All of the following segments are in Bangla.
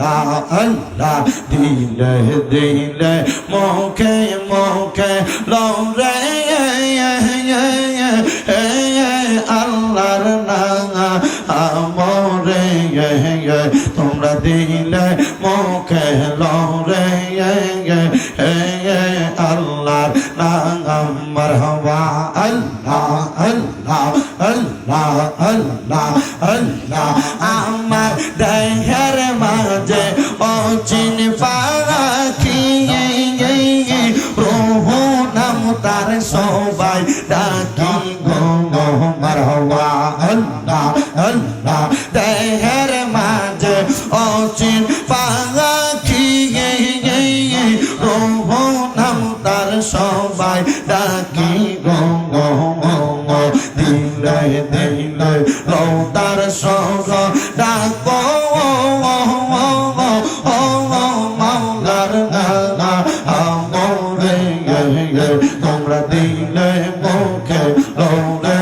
আল্লাহ আল্লাহ, দিলে দিলে মুখে মুখে লরে আল্লাহর নাম আমরে তোমরা দিলে মুখে লরে আল্লাহর নাম মারহাবা, আল্লাহ আল্লাহ আল্লাহ আল্লাহ আল্লাহ, আমার দেহের সঙ্গ ডাকো তোমরা দিলে মুখে লৌরে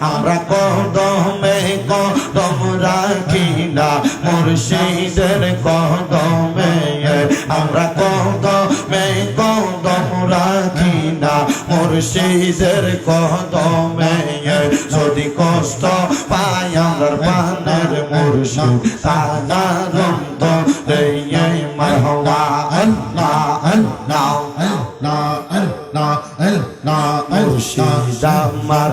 আমরা কদমে কদম রাখি না মুর্শিদের কদমে। আমরা কদমে কদম রাখি না মুর্শিদের কদমে। যদি কষ্ট পাই আমার পানের মুর্শিদ সাধারণত রে মারহবা আল্লাহ আল্লাহ আল্লাহ আল্লাহ। আল্লাহ মুর্শিদ আমার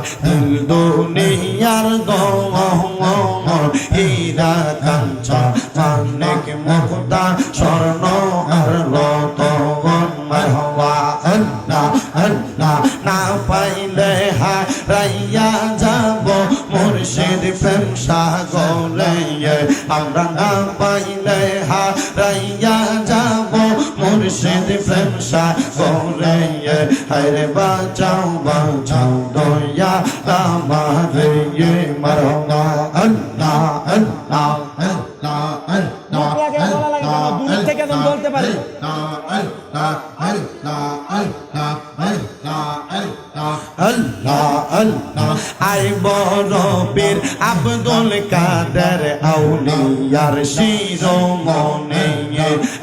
দুনিয়ার গমর হীরা কাঞ্চা মানিক মুক্তা স্বর্ণ আর রতন মারহবা না আমরা না পাইলে হারাইয়া যাব মুর্শিদ প্রেম করে হরে বাঁচাও বাঁচাও দয়া আমারে মারহবা আল্লাহ আল্লাহ আল্লাহ আল্লাহ আল্লাহ আল্লাহ আল্লাহ আল্লাহ। আল্লাহ আব্দুল কাদের আউলিয়ার শিরোমণি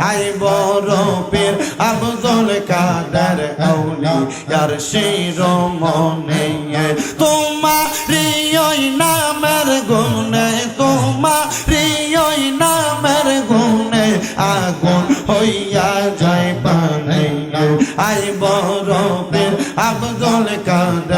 আই বড় বীর আব্দুল কাদের আউলিয়ার শিরোমণি তোমারি ওই নামের গুণে তোমারি ওই নামের গুণে আগুন হইয়া যায় পানে আই বরফের আব্দুল কাদের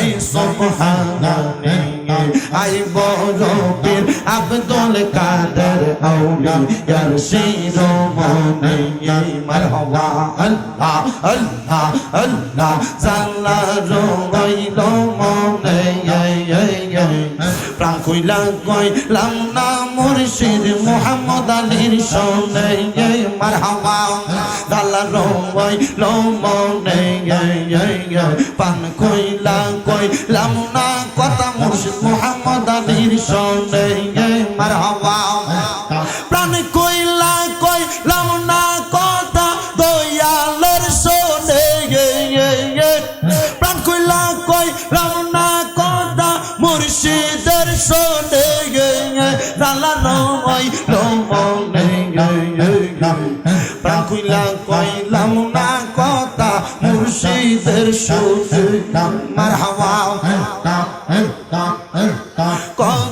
মাহবুবে সুবহানানি আই বড় পীর আব্দুল কাদের আউলি ইয়ার শিরোমণি মারহাবা আল্লাহ আল্লাহ আল্লাহ জাল্লা রইল মনে প্রাণ কইলা কইলাম না মোহাম্মদ আলীর সনে মারহাবা দালা রই লো মনে পান কইলা কইলাম না কথা মুর্শিদ মোহাম্মদ আলীর সনে মারহাবা প্রাণ কইলা কইলাম না কথা দয়ালের সনে প্রাণ কইলা কইলাম না কথা মুর্শিদের সনে দালা রই লো মনে প্রাণ কইলা কইলাম না কথা মুর্শিদের সুরে মারহাওয়া কদম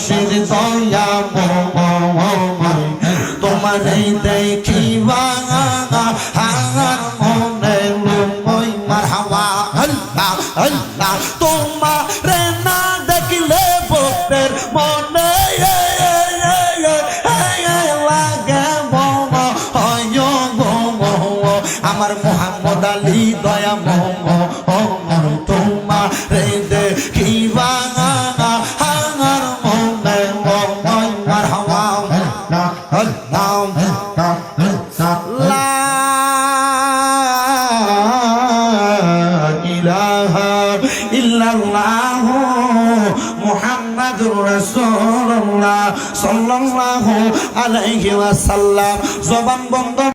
মানুষের দয়া তোমার ইলাহা ইল্লাল্লাহ মুহাম্মাদুর রাসূলুল্লাহ সাল্লাল্লাহু আলাইহি ওয়াসাল্লাম। জবান বন্ধ